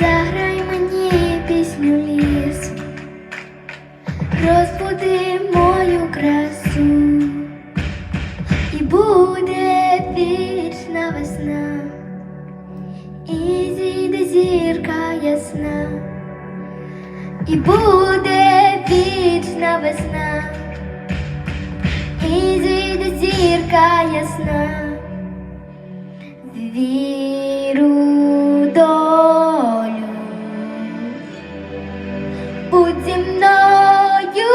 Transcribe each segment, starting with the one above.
Заграй мені пісню лісу, розбуди мою красу, і буде вічна весна, і зійде зірка ясна, і буде вічна весна, і зійде зірка ясна. Віру будь зі мною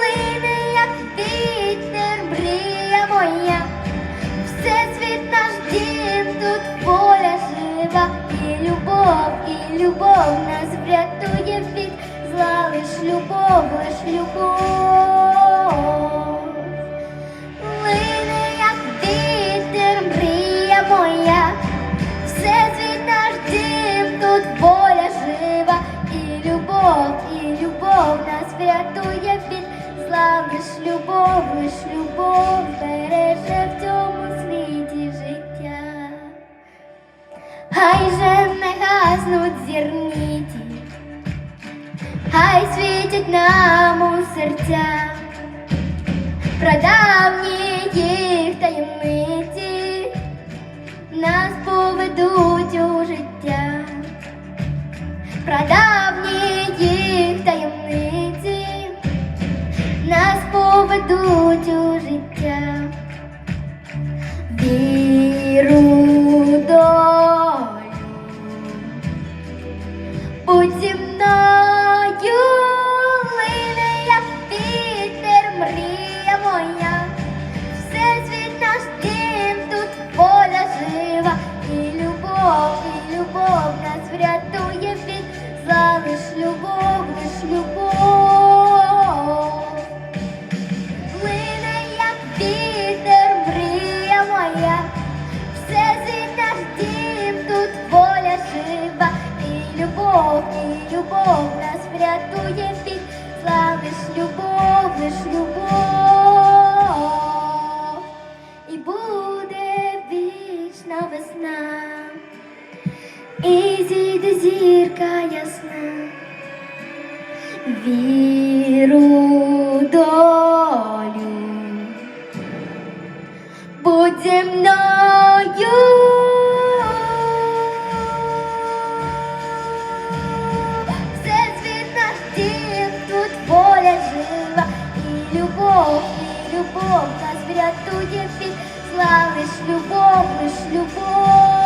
лине, як вітер, мрія моя, все світ наш дім, тут воля жива, і любов, і любов нас врятує від зла, лиш любов, лиш любов. Лине, вітер, мрія моя, все світ врятує від зла, лиш любов, лиш любов береже в цьому світі життя. Хай же не гаснуть зірниці, хай світять нам у серцях прадавні їх таємниці нас поведуть у життя, прадавні поведуть у життя, віру вітер, мрія моя, все наш дім, тут воля жива, і любов, і любов нас врятує зла, лиш любов, лиш любов, і буде вічна весна, і зійде зірка ясна. Віру в Будь мною. Все світ наш дім, тут воля жива, і любов, і любов нас врятує від зла, лиш любов, лиш любов.